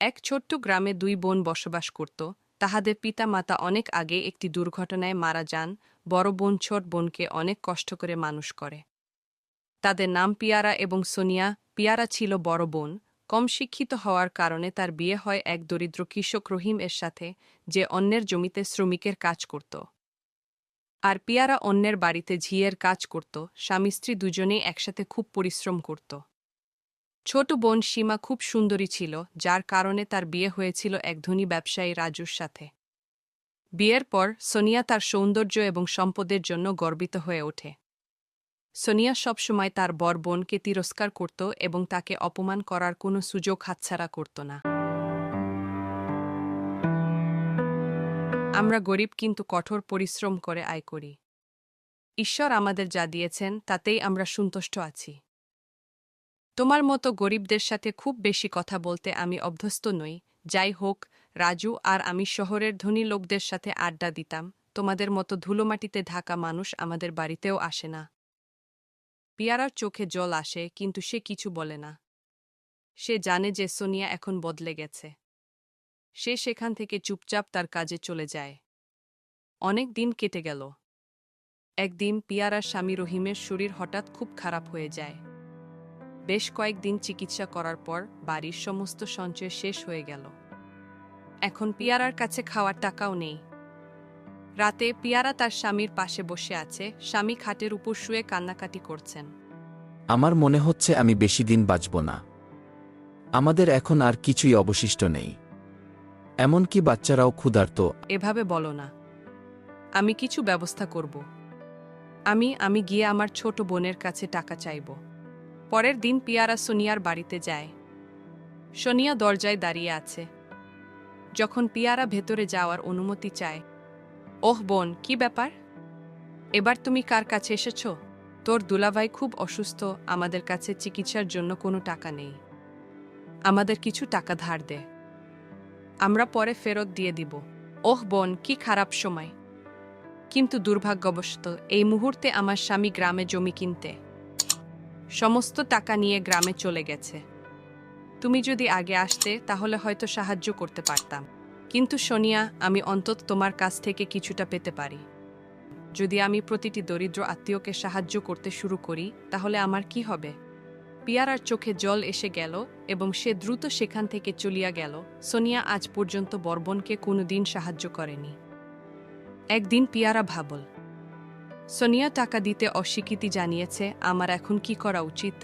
এক ছোট্ট গ্রামে দুই বোন বসবাস করত। তাহাদের পিতা মাতা অনেক আগে একটি দুর্ঘটনায় মারা যান। বড় বোন ছোট বোনকে অনেক কষ্ট করে মানুষ করে। তাদের নাম পিয়ারা এবং সোনিয়া। পিয়ারা ছিল বড় বোন। কম শিক্ষিত হওয়ার কারণে তার বিয়ে হয় এক দরিদ্র কৃষক রহিম এর সাথে, যে অন্যের জমিতে শ্রমিকের কাজ করত। আর পিয়ারা অন্যের বাড়িতে ঝিয়ের কাজ করত। স্বামী স্ত্রী দুজনেই একসাথে খুব পরিশ্রম করত। ছোট বোন সীমা খুব সুন্দরী ছিল, যার কারণে তার বিয়ে হয়েছিল এক ধনী ব্যবসায়ী রাজুর সাথে। বিয়ের পর সোনিয়া তার সৌন্দর্য এবং সম্পদের জন্য গর্বিত হয়ে ওঠে। সোনিয়া সবসময় তার বর বোনকে তিরস্কার করত এবং তাকে অপমান করার কোনো সুযোগ হাতছাড়া করত না। আমরা গরিব কিন্তু কঠোর পরিশ্রম করে আয় করি। ঈশ্বর আমাদের যা দিয়েছেন, তাতেই আমরা সন্তুষ্ট আছি। তোমার মতো গরিবদের সাথে খুব বেশি কথা বলতে আমি অভ্যস্ত নই। যাই হোক, রাজু আর আমি শহরের ধনী লোকদের সাথে আড্ডা দিতাম। তোমাদের মতো ধুলোমাটিতে ঢাকা মানুষ আমাদের বাড়িতেও আসে না। পিয়ারার চোখে জল আসে, কিন্তু সে কিছু বলে না। সে জানে যে সোনিয়া এখন বদলে গেছে। সে সেখান থেকে চুপচাপ তার কাজে চলে যায়। অনেক দিন কেটে গেল। একদিন পিয়ারার স্বামী রহিমের শরীর হঠাৎ খুব খারাপ হয়ে যায়। বেশ কয়েকদিন চিকিৎসা করার পর বাড়ির সমস্ত সঞ্চয় শেষ হয়ে গেল। এখন পিয়ারার কাছে খাওয়ার টাকাও নেই। রাতে পিয়ারা তার স্বামীর পাশে বসে আছে স্বামী খাটের উপর শুয়ে কান্নাকাটি করছেন। আমার মনে হচ্ছে আমি বেশি দিন বাঁচব না। আমাদের এখন আর কিছুই অবশিষ্ট নেই। এমনকি বাচ্চারাও ক্ষুধার্ত। এভাবে বলো না। আমি কিছু ব্যবস্থা করব। আমি আমি গিয়ে আমার ছোট বোনের কাছে টাকা চাইব। পরের দিন পিয়ারা সোনিয়ার বাড়িতে যায়। সোনিয়া দরজায় দাঁড়িয়ে আছে। যখন পিয়ারা ভেতরে যাওয়ার অনুমতি চায়, ওহ বোন, কি ব্যাপার? এবার তুমি কার কাছে এসেছ? তোর দুলাভাই খুব অসুস্থ, আমাদের কাছে চিকিৎসার জন্য কোনো টাকা নেই। আমাদের কিছু টাকা ধার দে। আমরা পরে ফেরত দিয়ে দিব। ওহ বোন, কি খারাপ সময়। কিন্তু দুর্ভাগ্যবশত এই মুহূর্তে আমার স্বামী গ্রামে জমি কিনতে। সমস্ত টাকা নিয়ে গ্রামে চলে গেছে। তুমি যদি আগে আসতে, তাহলে হয়তো সাহায্য করতে পারতাম। কিন্তু সোনিয়া, আমি অন্তত তোমার কাছ থেকে কিছুটা পেতে পারি। যদি আমি প্রতিটি দরিদ্র আত্মীয়কে সাহায্য করতে শুরু করি, তাহলে আমার কি হবে? পিয়ারার চোখে জল এসে গেল এবং সে দ্রুত সেখান থেকে চলিয়া গেল। সোনিয়া আজ পর্যন্ত বর্বনকে কোনোদিন সাহায্য করেনি। একদিন পিয়ারা ভাবল সোনিয়া টাকা দিতে অস্বীকৃতি জানিয়েছে আমার এখন কি করা উচিত?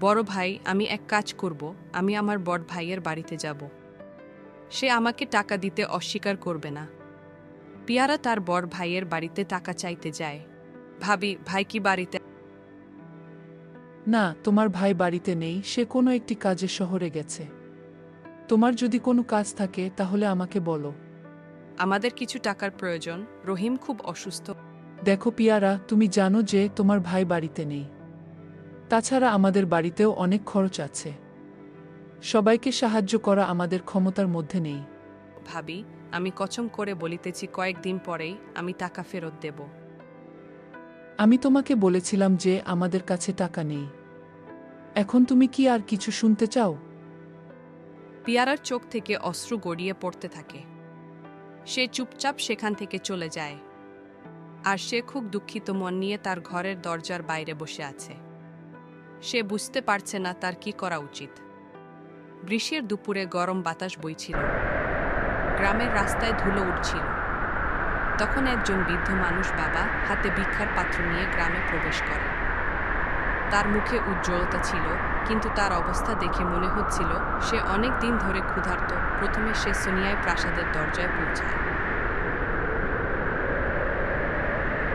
বড় ভাই আমি এক কাজ করব আমি আমার বড় ভাইয়ের বাড়িতে যাব। সে আমাকে টাকা দিতে অস্বীকার করবে না। পিয়ারা তার বড় ভাইয়ের বাড়িতে টাকা চাইতে যায়। ভাবি ভাই কি বাড়িতে? না তোমার ভাই বাড়িতে নেই সে কোনো একটি কাজে শহরে গেছে। তোমার যদি কোনো কাজ থাকে তাহলে আমাকে বলো। আমাদের কিছু টাকার প্রয়োজন। রহিম খুব অসুস্থ। দেখো পিয়ারা তুমি জানো যে তোমার ভাই বাড়িতে নেই। তাছাড়া আমাদের বাড়িতেও অনেক খরচ আছে। সবাইকে সাহায্য করা আমাদের ক্ষমতার মধ্যে নেই। ভাবি আমি কচম করে বলিতেছি কয়েকদিন পরেই আমি টাকা ফেরত দেব। আমি তোমাকে বলেছিলাম যে আমাদের কাছে টাকা নেই। এখন তুমি কি আর কিছু শুনতে চাও? পিয়ারার চোখ থেকে অস্ত্র গড়িয়ে পড়তে থাকে। সে চুপচাপ সেখান থেকে চলে যায়। আর সে খুব দুঃখিত মন নিয়ে তার ঘরের দরজার বাইরে বসে আছে। সে বুঝতে পারছে না তার কি করা উচিত। গ্রীষ্মের দুপুরে গরম বাতাস বইছিল। গ্রামের রাস্তায় ধুলো উঠছিল। তখন একজন বৃদ্ধ মানুষ বাবা হাতে ভিক্ষার পাত্র নিয়ে গ্রামে প্রবেশ করে। তার মুখে উজ্জ্বলতা ছিল, কিন্তু তার অবস্থা দেখে মনে হচ্ছিল, সে অনেক দিন ধরে ক্ষুধার্ত। প্রথমে সে সোনিয়ায় প্রাসাদের দরজায় পৌঁছায়।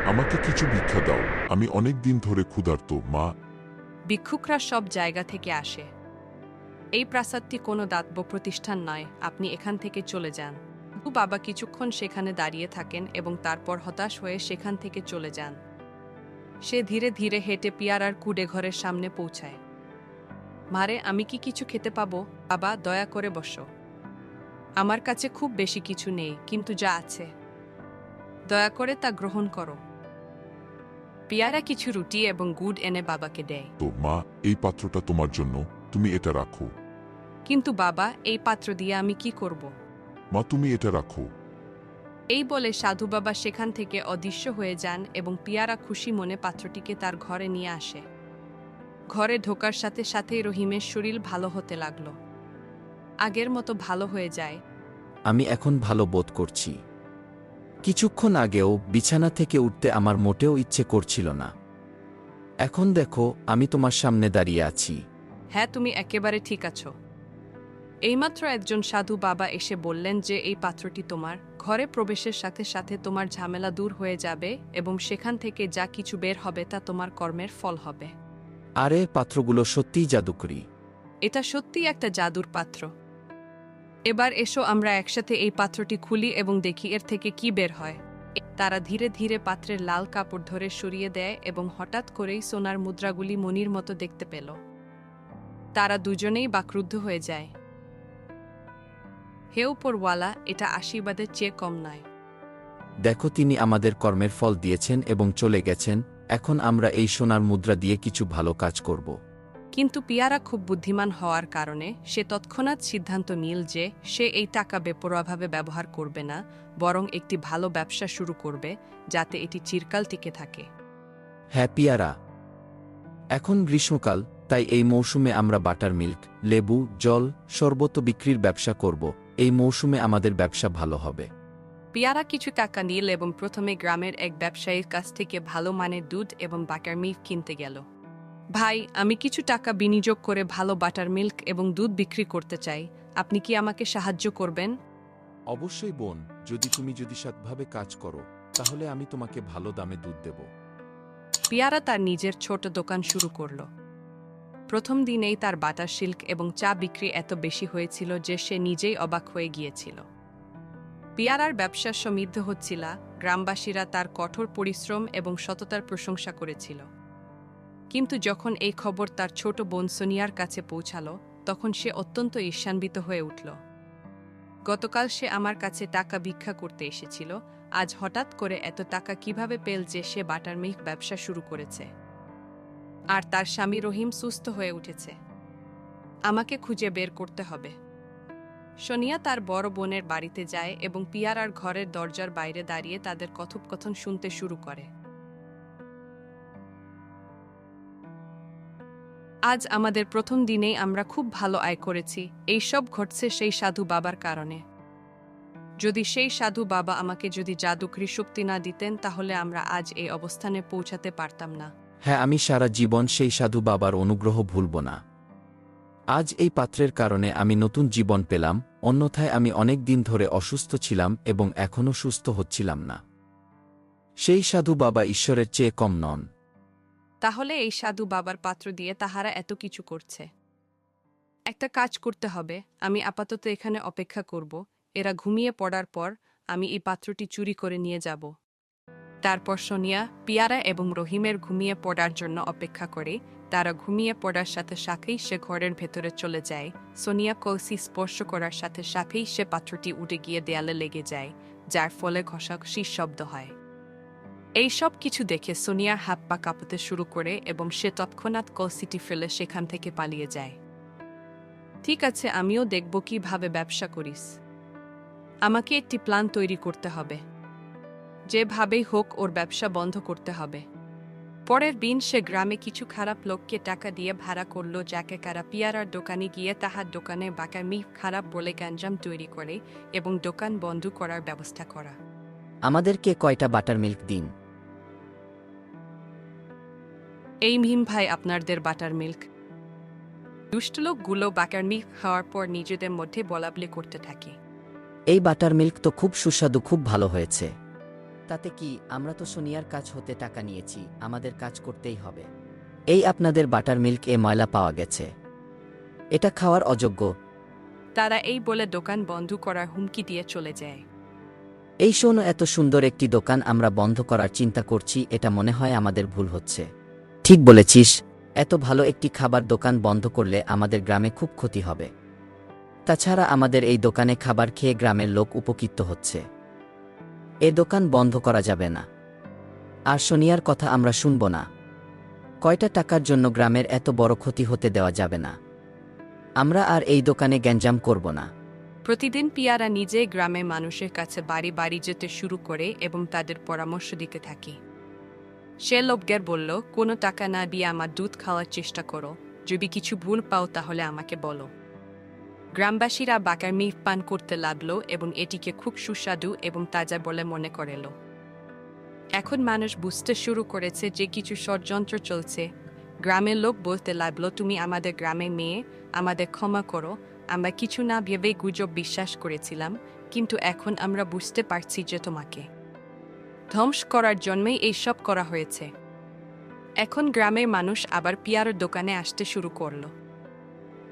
আমাকে কিছু ভিক্ষা দাও। আমি অনেক দিন ধরে ক্ষুধার্ত, মা। ভিক্ষুকরা সব জায়গা থেকে আসে। এই প্রাসাদটি কোনো দাতব্য প্রতিষ্ঠান নয়। আপনি এখান থেকে চলে যান। দু বাবা কিছুক্ষণ সেখানে দাঁড়িয়ে থাকেন এবং তারপর হতাশ হয়ে সেখান থেকে চলে যান। সে ধীরে ধীরে হেঁটে পিয়ারার কুডে ঘরের সামনে পৌঁছায়। মারে, আমি কি কিছু খেতে পাবো? বাবা, দয়া করে বসো। আমার কাছে খুব বেশি কিছু নেই, কিন্তু যা আছে। দয়া করে তা গ্রহণ করো। পিয়ারা কিছু রুটি এবং গুড় এনে বাবাকে দেয়। তো মা এই পাত্রটা তোমার জন্য তুমি এটা রাখো। কিন্তু বাবা এই পাত্র দিয়ে আমি কি করব? মা তুমি এটা রাখো। এই বলে সাধু বাবা সেখান থেকে অদৃশ্য হয়ে যান এবং পিয়ারা খুশি মনে পাত্রটিকে তার ঘরে নিয়ে আসে। ঘরে ঢোকার সাথে সাথেই রহিমের শরীর ভালো হতে লাগল। আগের মতো ভালো হয়ে যায়। আমি এখন ভালো বোধ করছি। কিছুক্ষণ আগেও বিছানা থেকে উঠতে আমার মোটেও ইচ্ছে করছিল না। এখন দেখো আমি তোমার সামনে দাঁড়িয়ে আছি। হ্যাঁ তুমি একেবারে ঠিক আছো। এইমাত্র একজন সাধু বাবা এসে বললেন যে এই পাত্রটি তোমার। ঘরে প্রবেশের সাথে সাথে তোমার ঝামেলা দূর হয়ে যাবে এবং সেখান থেকে যা কিছু বের হবে তা তোমার কর্মের ফল হবে। আরে পাত্রগুলো সত্যিই জাদুকরি। এটা সত্যিই একটা জাদুর পাত্র। এবার এসো আমরা একসাথে এই পাত্রটি খুলি এবং দেখি এর থেকে কি বের হয়। তারা ধীরে ধীরে পাত্রের লাল কাপড় ধরে সরিয়ে দেয় এবং হঠাৎ করেই সোনার মুদ্রাগুলি মনির মতো দেখতে পেল। তারা দুজনেই বাক্রুদ্ধ হয়ে যায়। হে উপরওয়ালা, এটা আশীর্বাদের চেয়ে কম নয়। দেখো তিনি আমাদের কর্মের ফল দিয়েছেন এবং চলে গেছেন, এখন আমরা এই সোনার মুদ্রা দিয়ে কিছু ভালো কাজ করব। কিন্তু পিয়ারা খুব বুদ্ধিমান হওয়ার কারণে সে তৎক্ষণাৎ সিদ্ধান্ত নিল যে সে এই টাকা বেপরোয়াভাবে ব্যবহার করবে না বরং একটি ভালো ব্যবসা শুরু করবে যাতে এটি চিরকাল টিকে থাকে। হ্যাঁ পিয়ারা এখন গ্রীষ্মকাল তাই এই মৌসুমে আমরা বাটার মিল্ক লেবু জল শরবত বিক্রির ব্যবসা করব এই মৌসুমে আমাদের ব্যবসা ভালো হবে। পিয়ারা কিছু টাকা নিল এবং প্রথমে গ্রামের এক ব্যবসায়ীর কাছ থেকে ভালো মানের দুধ এবং বাটার মিল্ক কিনতে গেল। ভাই আমি কিছু টাকা বিনিয়োগ করে ভালো বাটার মিল্ক এবং দুধ বিক্রি করতে চাই। আপনি কি আমাকে সাহায্য করবেন? অবশ্যই বোন যদি তুমি যদি সৎভাবে কাজ করো তাহলে আমি তোমাকে ভালো দামে দুধ দেব। পিয়ারা তার নিজের ছোট দোকান শুরু করল। প্রথম দিনেই তার বাটার সিল্ক এবং চা বিক্রি এত বেশি হয়েছিল যে সে নিজেই অবাক হয়ে গিয়েছিল। পিয়ারার ব্যবসা সমৃদ্ধ হচ্ছিল গ্রামবাসীরা তার কঠোর পরিশ্রম এবং সততার প্রশংসা করেছিল। কিন্তু যখন এই খবর তার ছোট বোন সোনিয়ার কাছে পৌঁছালো, তখন সে অত্যন্ত ঈর্ষান্বিত হয়ে উঠল। গতকাল সে আমার কাছে টাকা ভিক্ষা করতে এসেছিল। আজ হঠাৎ করে এত টাকা কীভাবে পেল যে সে বাটার মিল্ক ব্যবসা শুরু করেছে? আর তার স্বামী রহিম সুস্থ হয়ে উঠেছে। আমাকে খুঁজে বের করতে হবে। সোনিয়া তার বড় বোনের বাড়িতে যায় এবং পিয়ারার ঘরের দরজার বাইরে দাঁড়িয়ে তাদের কথোপকথন শুনতে শুরু করে। আজ আমাদের প্রথম দিনেই আমরা খুব ভালো আয় করেছি। এই সব ঘটছে সেই সাধু বাবার কারণে। যদি সেই সাধু বাবা আমাকে যদি জাদুকরি শক্তি না দিতেন, তাহলে আমরা আজ এই অবস্থানে পৌঁছাতে পারতাম না। হ্যাঁ আমি সারা জীবন সেই সাধু বাবার অনুগ্রহ ভুলব না। আজ এই পাত্রের কারণে আমি নতুন জীবন পেলাম, অন্যথায় আমি অনেক দিন ধরে অসুস্থ ছিলাম এবং এখনও সুস্থ হচ্ছিলাম না। সেই সাধু বাবা ঈশ্বরের চেয়ে কম নন। তাহলে এই সাধু বাবার পাত্র দিয়ে তাহারা এত কিছু করছে। একটা কাজ করতে হবে, আমি আপাতত এখানে অপেক্ষা করব, এরা ঘুমিয়ে পড়ার পর আমি এই পাত্রটি চুরি করে নিয়ে যাব। তারপর সোনিয়া, পিয়ারা এবং রহিমের ঘুমিয়ে পড়ার জন্য অপেক্ষা করে, তারা ঘুমিয়ে পড়ার সাথে সাথেই সে ঘরের ভেতরে চলে যায়। সোনিয়া কলসি স্পর্শ করার সাথে সাথেই সে পাত্রটি উঠে গিয়ে দেয়ালে লেগে যায়, যার ফলে ঘষাঘষির শব্দ হয়। এই সব কিছু দেখে সোনিয়া হাত পা কাঁপতে শুরু করে এবং সে তৎক্ষণাৎ কলসিটি ফেলে সেখান থেকে পালিয়ে যায়। ঠিক আছে, আমিও দেখব কীভাবে ব্যবসা করিস। আমাকে একটি প্ল্যান তৈরি করতে হবে। যেভাবেই হোক ওর ব্যবসা বন্ধ করতে হবে। পরের দিন সে গ্রামে কিছু খারাপ লোককে টাকা দিয়ে ভাড়া করল যাকে কারা পিয়ারার দোকানে গিয়ে তাহার দোকানে বাঁকা মি খারাপ বলে গ্যাঞ্জাম তৈরি করে এবং দোকান বন্ধ করার ব্যবস্থা করা। আমাদেরকে কয়টা বাটার মিল্ক দিন? এই ভীম ভাই আপনাদের বাটার মিল্ক। দুষ্ট লোকগুলো বাটার মিল্ক খাওয়ার পর নিজেদের মধ্যে বলাবলি করতে থাকে। এই বাটার মিল্ক তো খুব সুস্বাদু খুব ভালো হয়েছে। তাতে কি আমরা তো সোনিয়ার কাজ হতে টাকা নিয়েছি আমাদের কাজ করতেই হবে। এই আপনাদের বাটার মিল্ক এ ময়লা পাওয়া গেছে। এটা খাওয়ার অযোগ্য। তারা এই বলে দোকান বন্ধ করার হুমকি দিয়ে চলে যায়। এই শোনো এত সুন্দর একটি দোকান আমরা বন্ধ করার চিন্তা করছি এটা মনে হয় আমাদের ভুল হচ্ছে। ঠিক বলেছিস, এত ভালো একটি খাবার দোকান বন্ধ করলে আমাদের গ্রামে খুব ক্ষতি হবে। তাছাড়া আমাদের এই দোকানে খাবার খেয়ে গ্রামের লোক উপকৃত হচ্ছে। এ দোকান বন্ধ করা যাবে না। আর সোনিয়ার কথা আমরা শুনব না। কয়টা টাকার জন্য গ্রামের এত বড় ক্ষতি হতে দেওয়া যাবে না। আমরা আর এই দোকানে গ্যাঞ্জাম করব না। প্রতিদিন পিয়ারা নিজে গ্রামে মানুষের কাছে বাড়ি বাড়ি যেতে শুরু করে এবং তাদের পরামর্শ দিতে থাকি। সে লোকদের বলল, কোনো টাকা না দিয়ে আমার দুধ খাওয়ার চেষ্টা করো। যদি কিছু ভুল পাও তাহলে আমাকে বলো। গ্রামবাসীরা বাকার মিফ পান করতে লাগল এবং এটিকে খুব সুস্বাদু এবং তাজা বলে মনে করেল। এখন মানুষ বুঝতে শুরু করেছে যে কিছু ষড়যন্ত্র চলছে। গ্রামের লোক বলতে লাগল, তুমি আমাদের গ্রামে মেয়ে, আমাদের ক্ষমা করো। আমরা কিছু না ভেবে গুজব বিশ্বাস করেছিলাম, কিন্তু এখন আমরা বুঝতে পারছি যে তোমাকে। ধ্বংস করার জন্যই এইসব করা হয়েছে। এখন গ্রামের মানুষ আবার পিয়ারের দোকানে আসতে শুরু করল।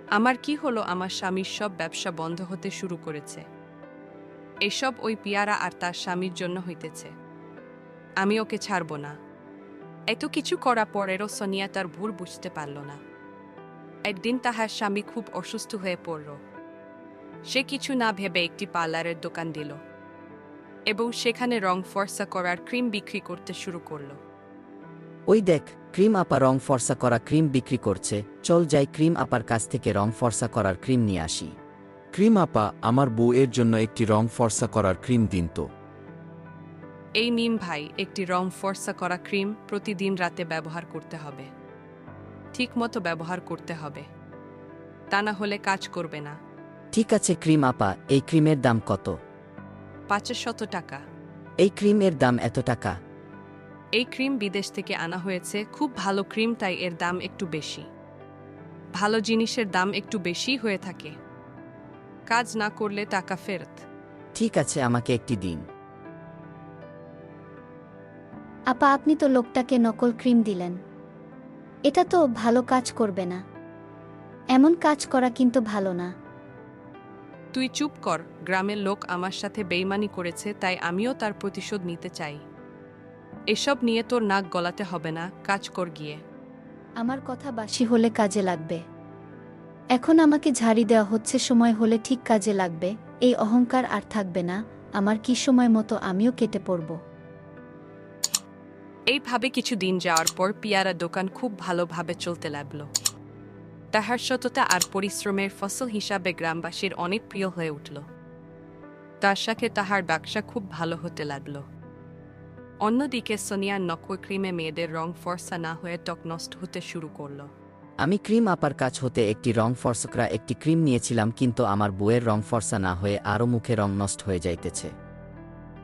আমার কি হলো, আমার স্বামীর সব ব্যবসা বন্ধ হতে শুরু করেছে। এসব ওই পিয়ারা আর তার স্বামীর জন্য হইতেছে। আমি ওকে ছাড়ব না। এত কিছু করা পরেরও সোনিয়া তার ভুল বুঝতে পারল না। একদিন তাহার স্বামী খুব অসুস্থ হয়ে পড়ল। সে কিছু না ভেবে একটি পার্লারের দোকান দিল। এবং সেখানে রং ফর্সা করার ক্রিম বিক্রি করতে শুরু করল। ওই দেখ ক্রিম আপা রং ফর্সা করা ক্রিম বিক্রি করছে চল যাই ক্রিম আপার কাছ থেকে রং ফর্সা করার ক্রিম নিয়ে আসি। ক্রিম আপা আমার বউয়ের জন্য একটি রং ফর্সা করার ক্রিম দিন তো। এই নিম ভাই একটি রং ফর্সা করা ক্রিম প্রতিদিন রাতে ব্যবহার করতে হবে। ঠিকমতো ব্যবহার করতে হবে। তা না হলে কাজ করবে না। ঠিক আছে ক্রিম আপা এই ক্রিমের দাম কত? পাঁচশো শত টাকা। এই ক্রিমের দাম এত টাকা? এই ক্রিম বিদেশ থেকে আনা হয়েছে খুব ভালো ক্রিম তাই এর দাম একটু বেশি। ভালো জিনিসের দাম একটু বেশি হয়ে থাকে। কাজ না করলে টাকা ফেরত। ঠিক আছে আমাকে একটি দিন। আপা আপনি তো লোকটাকে নকল ক্রিম দিলেন। এটা তো ভালো কাজ করবে না। এমন কাজ করা কিন্তু ভালো না। তুই চুপ কর গ্রামের লোক আমার সাথে বেইমানি করেছে তাই আমিও তার প্রতিশোধ নিতে চাই। এসব নিয়ে তোর নাক গলাতে হবে না কাজ কর গিয়ে। আমার কথা বাসি হলে কাজে লাগবে। এখন আমাকে ঝাড়ি দেওয়া হচ্ছে সময় হলে ঠিক কাজে লাগবে। এই অহংকার আর থাকবে না আমার কি সময় মতো আমিও কেটে পড়ব। এইভাবে কিছু দিন যাওয়ার পর পিয়ারা দোকান খুব ভালোভাবে চলতে লাগল। তাহার সততা আর পরিশ্রমের ফসল হিসাবে গ্রামবাসীর অনেক প্রিয় হয়ে উঠল। তার সাথে তাহার ব্যবসা খুব ভালো হতে লাগল। অন্যদিকে সোনিয়ার নকল ক্রিমে মেয়েদের রং ফর্সা না হয়ে ত্বক নষ্ট হতে শুরু করল। আমি ক্রিম আপার কাছ হতে একটি রং ফর্সকরা একটি ক্রিম নিয়েছিলাম, কিন্তু আমার বউয়ের রং ফর্সা না হয়ে আরও মুখে রং নষ্ট হয়ে যাইতেছে।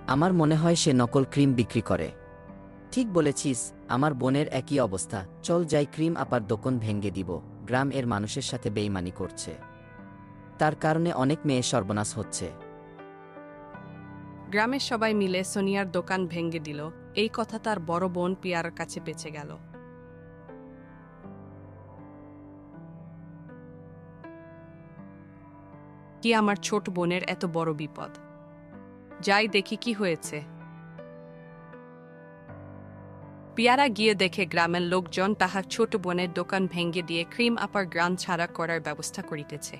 আমার মনে হয় সে নকল ক্রিম বিক্রি করে। ঠিক বলেছিস, আমার বোনের একই অবস্থা। চল যাই ক্রিম আপার দোকান ভেঙ্গে দিব। গ্রাম এর মানুষের সাথে বেইমানি করছে। তার কারণে অনেক মেয়ে সর্বনাশ হচ্ছে। গ্রামের সবাই মিলে সোনিয়ার দোকান ভেঙে দিল। এই কথা তার বড় বোন পিয়ার কাছে বেঁচে গেল। কি আমার ছোট বোনের এত বড় বিপদ? যাই দেখি কি হয়েছে। পিয়ারা গিয়ে দেখে গ্রামের লোকজন তাহার ছোট বোনের দোকান ভেঙে দিয়ে ক্রিম আপার গ্রাম ছাড়া করার ব্যবস্থা করিতেছে।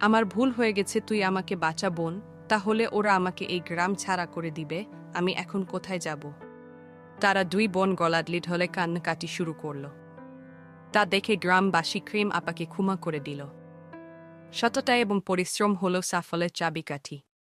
আমার ভুল হয়ে গেছে, তুই আমাকে বাঁচা, বোন। তাহলে ওরা আমাকে এই গ্রাম ছাড়া করে দিবে। আমি এখন কোথায় যাব? তারা দুই বোন গলাদলি ঢলে কান্নাকাটি শুরু করল। তা দেখে গ্রামবাসী ক্রিম আপাকে ক্ষমা করে দিল। সততা এবং পরিশ্রম হল সাফল্যের চাবিকাঠি।